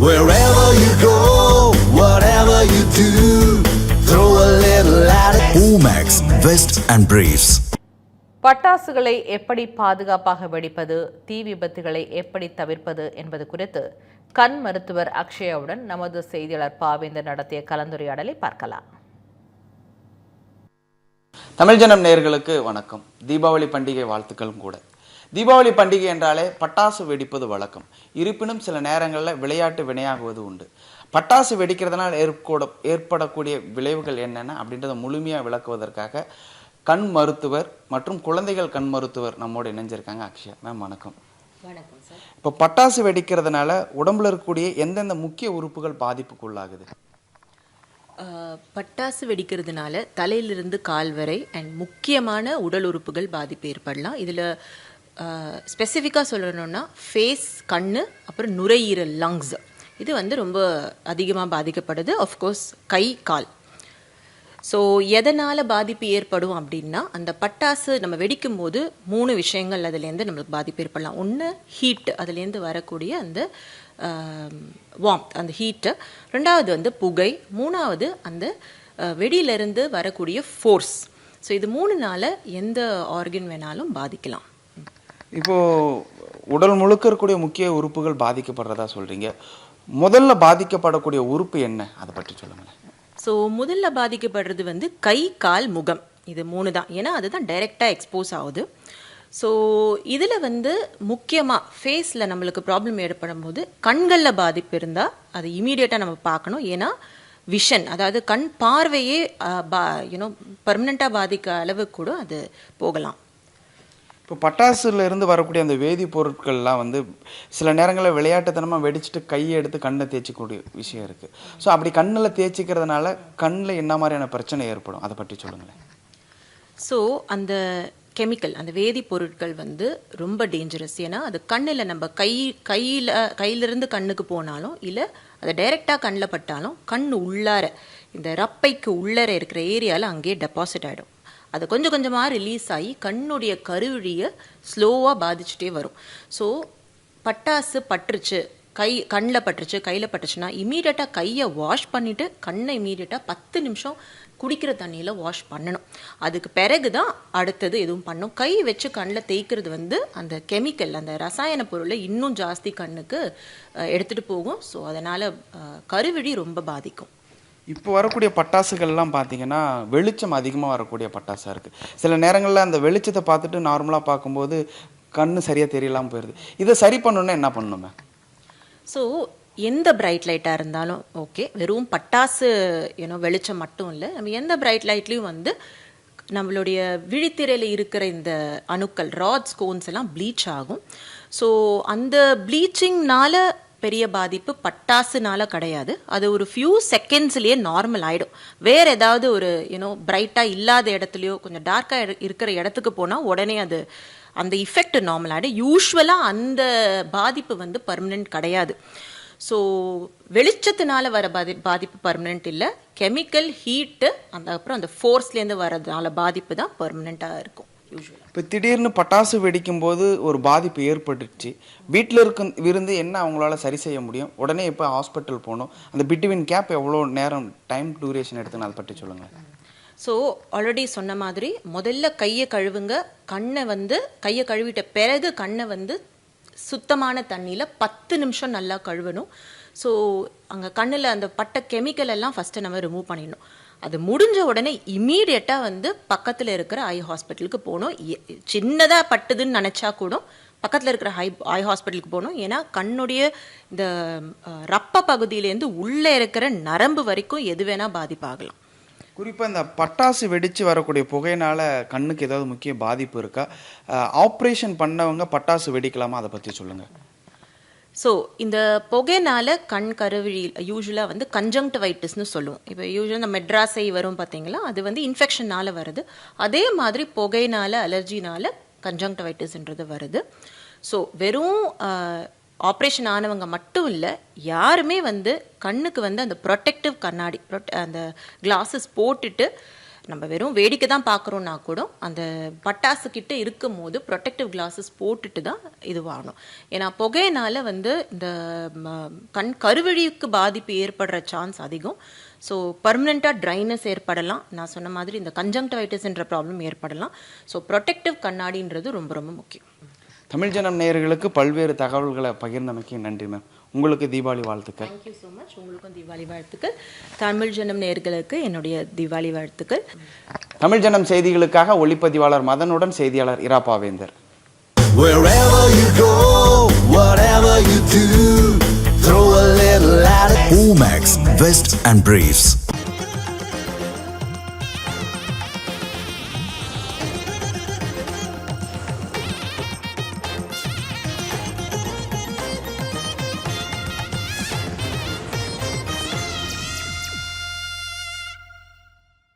Wherever you go, whatever you do, throw a little at it. Omax, Vest and Briefs. பட்டாசுகளை எப்படி பாதுகாப்பாக வெடிப்பது தீ விபத்துகளை எப்படி தவிர்ப்பது என்பது குறித்து கண் மருத்துவர் அக்ஷயாவுடன் நமது செய்தியாளர் பாவேந்தர் நடத்திய கலந்துரையாடலை பார்க்கலாம் தமிழ் ஜனம் நேயர்களுக்கு வணக்கம் தீபாவளி பண்டிகை வாழ்த்துக்களும் கூட தீபாவளி பண்டிகை என்றாலே பட்டாசு வெடிப்பது வழக்கம். இருப்பினும் சில நேரங்களில் விளையாட்டு வினையாகுவது உண்டு. பட்டாசு வெடிக்கிறதுனால் ஏற்பட ஏற்படக்கூடிய விளைவுகள் என்னென்ன அப்படின்றத முழுமையாக விளக்குவதற்காக கண் மருத்துவர் மற்றும் குழந்தைகள் கண் மருத்துவர் நம்மோடு இணைஞ்சிருக்காங்க. அக்ஷயா மேம் வணக்கம். வணக்கம் சார். இப்போ பட்டாசு வெடிக்கிறதுனால உடம்புல இருக்கக்கூடிய எந்தெந்த முக்கிய உறுப்புகள் பாதிப்புக்குள்ளாகுது? பட்டாசு வெடிக்கிறதுனால தலையிலிருந்து கால் வரை அண்ட் முக்கியமான உடல் உறுப்புகள் பாதிப்பு ஏற்படலாம். இதில் ஸ்பெசிஃபிக்காக சொல்லணும்னா ஃபேஸ் கண் அப்புறம் நுரையீரல் லங்ஸ் இது வந்து ரொம்ப அதிகமாக பாதிக்கப்படுது. ஆஃப்கோர்ஸ் கை கால். ஸோ எதனால் பாதிப்பு ஏற்படும் அப்படின்னா அந்த பட்டாசு நம்ம வெடிக்கும் போது மூணு விஷயங்கள் அதுலேருந்து நம்மளுக்கு பாதிப்பு ஏற்படலாம். ஒன்று ஹீட் அதுலேருந்து வரக்கூடிய அந்த வார்ம் அந்த ஹீட்டு ரெண்டாவது வந்து புகை. மூணாவது அந்த வெடியிலேருந்து வரக்கூடிய ஃபோர்ஸ் ஸோ இது மூணுனால எந்த ஆர்கன் வேணாலும் பாதிக்கலாம். இப்போது உடல் முழுக்க இருக்கக்கூடிய முக்கிய உறுப்புகள் பாதிக்கப்படுறதா சொல்கிறீங்க முதல்ல பாதிக்கப்படக்கூடிய உறுப்பு என்ன? அதை பற்றி சொல்லுங்களேன். ஸோ முதல்ல பாதிக்கப்படுறது வந்து கை கால் முகம். இது மூணு தான். ஏன்னா அதுதான் டைரெக்டாக எக்ஸ்போஸ் ஆகுது. ஸோ இதில் வந்து முக்கியமாக ஃபேஸில் நம்மளுக்கு ப்ராப்ளம் ஏற்படும் போது கண்களில் பாதிப்பு இருந்தால் அது இமீடியட்டாக நம்ம பார்க்கணும். ஏன்னா விஷன் அதாவது கண் பார்வையே பா யூனோ பர்மனெண்ட்டாக பாதிக்க அளவுக்கு கூட அது போகலாம். இப்போ பட்டாசுலேருந்து வரக்கூடிய அந்த வேதிப்பொருட்கள்லாம் வந்து சில நேரங்களில் விளையாட்டுத்தனமாக வெடிச்சிட்டு கையை எடுத்து கண்ணை தேய்ச்சிக்கூடிய விஷயம் இருக்குது ஸோ அப்படி கண்ணில் தேய்ச்சிக்கிறதுனால கண்ணில் என்ன மாதிரியான பிரச்சனை ஏற்படும்? அதை பற்றி சொல்லுங்களேன். ஸோ அந்த கெமிக்கல் அந்த வேதிப்பொருட்கள் வந்து ரொம்ப டேஞ்சரஸ் ஏன்னா அது கண்ணில் நம்ம கை கையில் கையிலிருந்து கண்ணுக்கு போனாலும் இல்லை அதை டைரெக்டாக கண்ணில் பட்டாலும் கண் உள்ளார இந்த ரப்பைக்கு உள்ளார இருக்கிற ஏரியாவில் அங்கேயே டெபாசிட் ஆகிடும் அது கொஞ்சம் கொஞ்சமாக ரிலீஸ் ஆகி கண்ணுடைய கருவிழியை ஸ்லோவாக பாதிச்சுட்டே வரும். ஸோ பட்டாசு பட்டுருச்சு கை கண்ணில் பட்டுருச்சு கையில் பட்டுச்சுன்னா இமீடியட்டாக கையை வாஷ் பண்ணிவிட்டு கண்ணை இமீடியட்டாக பத்து நிமிஷம் குடிக்கிற தண்ணியில் வாஷ் பண்ணணும். அதுக்கு பிறகு தான் அடுத்தது எதுவும் பண்ணும். கை வச்சு கண்ணில் தேய்க்கிறது வந்து அந்த கெமிக்கல் அந்த ரசாயன பொருளை இன்னும் ஜாஸ்தி கண்ணுக்கு எடுத்துகிட்டு போகும். ஸோ அதனால் கருவிழி ரொம்ப பாதிக்கும். இப்போ வரக்கூடிய பட்டாசுகள்லாம் பார்த்தீங்கன்னா வெளிச்சம் அதிகமாக வரக்கூடிய பட்டாசாக இருக்குது சில நேரங்களில் அந்த வெளிச்சத்தை பார்த்துட்டு நார்மலாக பார்க்கும்போது கண்ணு சரியாக தெரியலாமல் போயிடுது இதை சரி பண்ணணுன்னா என்ன பண்ணணுமே ஸோ எந்த பிரைட் லைட்டாக இருந்தாலும் ஓகே வெறும் பட்டாசு ஏன்னோ வெளிச்சம் மட்டும் இல்லை நம்ம எந்த பிரைட் லைட்லேயும் வந்து நம்மளுடைய விழித்திரையில் இருக்கிற இந்த அணுக்கள் ராட்ஸ் கோன்ஸ் எல்லாம் ப்ளீச் ஆகும். ஸோ அந்த ப்ளீச்சிங்னால பெரிய பாதிப்பு பட்டாசுனால கிடையாது. அது ஒரு ஃபியூ செகண்ட்ஸ்லேயே நார்மல் ஆகிடும் வேற ஏதாவது ஒரு யூனோ பிரைட்டாக இல்லாத இடத்துலையோ கொஞ்சம் டார்க்காக இருக்கிற இடத்துக்கு போனால் உடனே அது அந்த இஃபெக்ட் நார்மல் ஆகிடும் யூஸ்வலாக அந்த பாதிப்பு வந்து பர்மனெண்ட் கிடையாது. ஸோ வெளிச்சத்தினால வர பாதி பாதிப்பு பர்மனெண்ட் இல்லை. கெமிக்கல் ஹீட்டு அந்த அப்புறம் அந்த ஃபோர்ஸ்லேருந்து வரதுனால பாதிப்பு தான் பர்மனெண்ட்டாக இருக்கும். இப்போ திடீர்னு பட்டாசு வெடிக்கும் போது ஒரு பாதிப்பு ஏற்பட்டுச்சு. வீட்டில் இருக்கும் இருந்து என்ன அவங்களால சரி செய்ய முடியும்? உடனே இப்போ ஹாஸ்பிட்டல் போகணும். அந்த பிட்வீன் கேப் எவ்வளோ நேரம் டைம் டூரேஷன் எடுத்துன்னு அதை பற்றி சொல்லுங்கள் ஸோ ஆல்ரெடி சொன்ன மாதிரி முதல்ல கையை கழுவுங்க. கண்ணை வந்து கையை கழுவிட்ட பிறகு கண்ணை வந்து சுத்தமான தண்ணியில் பத்து நிமிஷம் நல்லா கழுவணும். ஸோ அங்கே கண்ணில் அந்த பட்ட கெமிக்கல் எல்லாம் ஃபஸ்ட்டு நம்ம ரிமூவ் பண்ணிடணும். அது முடிஞ்ச உடனே இம்மீடியட்டாக வந்து பக்கத்தில் இருக்கிற ஐ ஹாஸ்பிட்டலுக்கு போகணும். சின்னதாக பட்டுதுன்னு நினச்சா கூட பக்கத்தில் இருக்கிற ஹை ஐ ஹாஸ்பிட்டலுக்கு போகணும். ஏன்னா கண்ணுடைய இந்த ரப்ப பகுதியிலேருந்து உள்ளே இருக்கிற நரம்பு வரைக்கும் எது வேணால் பாதிப்பாகலாம். குறிப்பாக இந்த பட்டாசு வெடித்து வரக்கூடிய புகையினால் கண்ணுக்கு ஏதாவது முக்கிய பாதிப்பு இருக்கா? ஆப்ரேஷன் பண்ணவங்க பட்டாசு வெடிக்கலாமா? அதை பற்றி சொல்லுங்கள் ஸோ இந்த புகைனால கண் கருவிழி யூஸ்வலாக வந்து கன்ஜங்டிவைட்டிஸ்னு சொல்லுவோம். இப்போ யூஸ்வலாக இந்த மெட்ராஸை வரும் பார்த்தீங்களா? அது வந்து இன்ஃபெக்ஷனால் வருது. அதே மாதிரி புகைனால அலர்ஜினால கன்ஜங்டிவைட்டிஸ்ன்றது வருது. ஸோ வெறும் ஆப்ரேஷன் ஆனவங்க மட்டும் இல்லை யாருமே வந்து கண்ணுக்கு வந்து அந்த ப்ரொடெக்டிவ் கண்ணாடி prot- அந்த கிளாஸஸ் போட்டுட்டு நம்ம வெறும் வேடிக்கை தான் பார்க்குறோன்னா கூட அந்த பட்டாசு கிட்ட இருக்கும் போது ப்ரொடெக்டிவ் கிளாஸஸ் போட்டுட்டு தான் இதுவாகணும் ஏன்னா புகையினால வந்து இந்த ம, கண் கருவழிக்கு பாதிப்பு ஏற்படுற சான்ஸ் அதிகம். ஸோ பர்மனெண்ட்டாக ட்ரைனஸ் ஏற்படலாம். நான் சொன்ன மாதிரி இந்த கன்ஜங்டிவைட்டிஸ்ன்ற ப்ராப்ளம் ஏற்படலாம். ஸோ ப்ரொடெக்டிவ் கண்ணாடின்றது ரொம்ப ரொம்ப முக்கியம். தமிழ் ஜனம் நேயர்களுக்கு பல்வேறு தகவல்களை பகிர்ந்தமைக்கு நன்றி மேம் உங்களுக்கு தீபாவளி வாழ்த்துக்கள். தேங்க்யூ ஸோ மச் உங்களுக்கும் தீபாவளி வாழ்த்துக்கள். தமிழ் ஜனம் நேர்களுக்கு என்னுடைய தீபாவளி வாழ்த்துக்கள். தமிழ் ஜனம் செய்திகளுக்காக ஒளிப்பதிவாளர் மதனுடன் செய்தியாளர் இரா பாவேந்தர். Wherever you go, whatever you do, throw a little at it. Omax, Vest and Briefs.